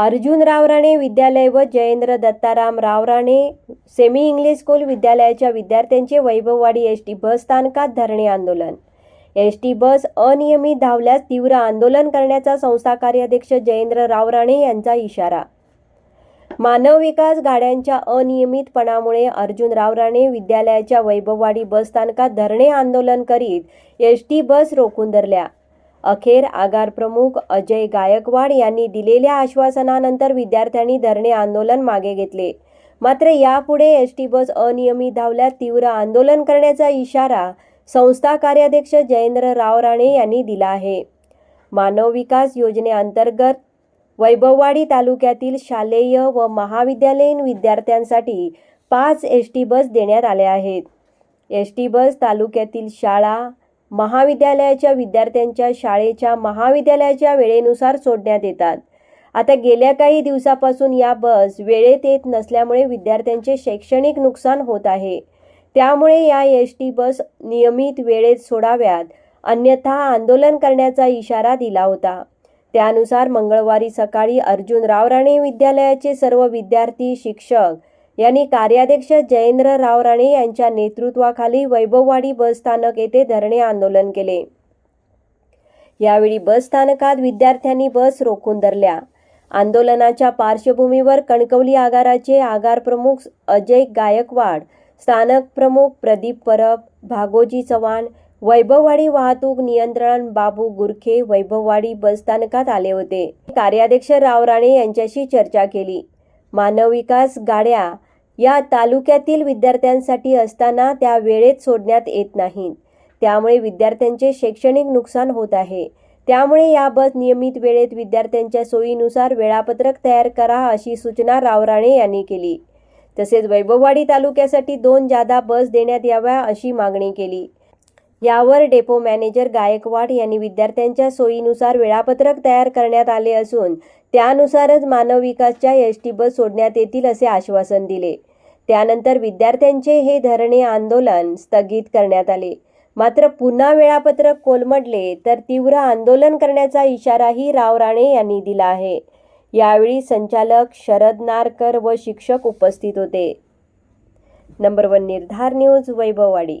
अर्जुन रावराणे विद्यालय व Jayendra Dattaram Ravrane semi English school विद्यालयाच्या विद्यार्थ्यांचे वैभववाडी एस टी बस स्थानकात धरणे आंदोलन. एस टी बस अनियमित धावल्यास तीव्र आंदोलन करण्याचा संस्था कार्याध्यक्ष जयेंद्र रावराणे यांचा इशारा. मानव विकास गाड्यांच्या अनियमितपणामुळे अर्जुन रावराणे विद्यालयाच्या वैभववाडी बस स्थानकात धरणे आंदोलन करीत एस टी बस रोखून धरल्या. अखेर आगार प्रमुख अजय गायकवाड यांनी दिलेल्या आश्वासनानंतर विद्यार्थ्यांनी धरणे आंदोलन मागे घेतले. मात्र यापुढे एस टी बस अनियमित धावल्यास तीव्र आंदोलन करण्याचा इशारा संस्था कार्याध्यक्ष जयेंद्र राव राणे यांनी दिला आहे. मानव विकास योजनेअंतर्गत वैभववाडी तालुक्यातील शालेय व महाविद्यालयीन विद्यार्थ्यांसाठी पाच एस टी बस देण्यात आल्या आहेत. एस टी बस तालुक्यातील शाळा महाविद्यालयाच्या विद्यार्थ्यांच्या शाळेच्या महाविद्यालयाच्या वेळेनुसार सोडण्यात येतात. आता गेल्या काही दिवसापासून या बस वेळेत येत नसल्यामुळे विद्यार्थ्यांचे शैक्षणिक नुकसान होत आहे. त्यामुळे या एस टी बस नियमित वेळेत सोडाव्यात अन्यथा आंदोलन करण्याचा इशारा दिला होता. त्यानुसार मंगळवारी सकाळी अर्जुन रावराणे विद्यालयाचे सर्व विद्यार्थी शिक्षक यांनी कार्याध्यक्ष जयेंद्र राव राणे यांच्या नेतृत्वाखाली वैभववाडी बस स्थानक येथे धरणे आंदोलन केले. यावेळी बस स्थानकात विद्यार्थ्यांनी बस रोखून धरल्या. आंदोलनाच्या पार्श्वभूमीवर कणकवली आगाराचे आगार प्रमुख अजय गायकवाड स्थानक प्रमुख प्रदीप परब भागोजी चव्हाण वैभववाडी वाहतूक नियंत्रण बाबू गुरखे वैभववाडी बसस्थानकात आले होते. कार्याध्यक्ष राव राणे यांच्याशी चर्चा केली. मानव विकास गाड्या या तालुक्यातील विद्यार्थ्यांसाठी असताना त्या वेळेत सोडण्यात येत नाहीत. त्यामुळे विद्यार्थ्यांचे शैक्षणिक नुकसान होत आहे. त्यामुळे या बस नियमित वेळेत विद्यार्थ्यांच्या सोयीनुसार वेळापत्रक तयार करा अशी सूचना रावराणे यांनी केली. तसेच वैभववाडी तालुक्यासाठी दोन जादा बस देण्यात याव्या अशी मागणी केली. यावर डेपो मॅनेजर गायकवाड यांनी विद्यार्थ्यांच्या सोयीनुसार वेळापत्रक तयार करण्यात आले असून त्यानुसारच मानव विकासच्या एस टी बस सोडण्यात येतील असे आश्वासन दिले. त्यानंतर विद्यार्थ्यांचे हे धरणे आंदोलन स्थगित करण्यात आले. मात्र पुन्हा वेळापत्रक कोलमडले तर तीव्र आंदोलन करण्याचा इशाराही राव राणे यांनी दिला आहे. यावेळी संचालक शरद नारकर व शिक्षक उपस्थित होते. Number one Nirdhar news Vaibhavwadi.